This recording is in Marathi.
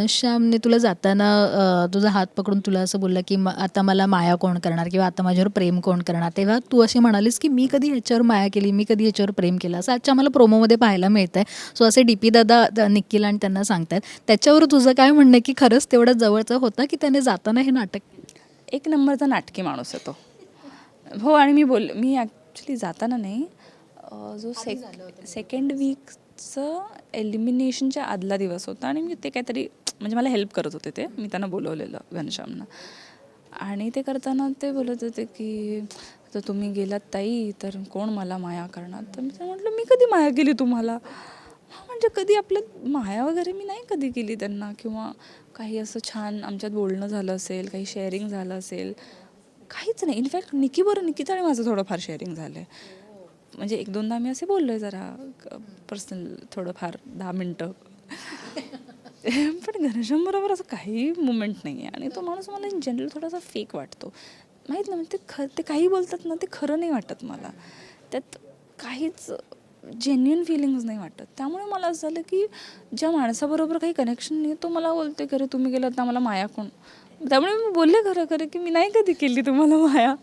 घनश्यामने तुला जाताना तुझा हात पकडून तुला असं बोललं की आता मला माया कोण करणार किंवा आता माझ्यावर प्रेम कोण करणार? तेव्हा तू अशी म्हणालीस की मी कधी ह्याच्यावर माया केली? मी कधी ह्याच्यावर प्रेम केलं? असं आजच्या मला प्रोमोमध्ये पाहायला मिळत आहे सो असे डी पी दादा द- निखिल आणि त्यांना सांगतायत. त्याच्यावर तुझं काय म्हणणं आहे की खरंच तेवढं जवळचं होतं की त्याने जाताना हे नाटक एक नंबरचा नाटकी माणूस आहे तो. हो आणि मी बोल मी ॲक्च्युली जाताना नाही जो सेक सेकंड वीकचं एलिमिनेशनच्या आदला दिवस होता आणि मी ते काहीतरी म्हणजे मला हेल्प करत होते ते. मी त्यांना बोलवलेलं घनश्यामनं. आणि ते करताना ते बोलत होते की तर तुम्ही गेलात ताई तर कोण मला माया करणार? तर मी म्हटलं मी कधी माया केली तुम्हाला? हां म्हणजे कधी आपलं माया वगैरे मी नाही कधी केली त्यांना. किंवा काही असं छान आमच्यात बोलणं झालं असेल काही शेअरिंग झालं असेल. काहीच नाही. इनफॅक्ट निकी बरं निकिता आणि माझं थोडंफार शेअरिंग झालं आहे म्हणजे एक दोनदा आम्ही असे बोललो आहे जरा पर्सनल थोडंफार दहा मिनटं. पण घनश्यामबरोबर असं काही मुमेंट नाही आहे आणि तो माणूस मला इन जनरल थोडासा फेक वाटतो. माहीत नाही म्हणजे ते ख ते काही बोलतात ना ते खरं नाही वाटत मला. त्यात काहीच जेन्युन फिलिंग्स नाही वाटत. त्यामुळे मला असं झालं की ज्या माणसाबरोबर काही कनेक्शन नाही तो मला बोलते खरं तुम्ही गेलात ना मला माया कोण? त्यामुळे मी बोलले खरं खरं की मी नाही कधी केली तुम्हाला माया.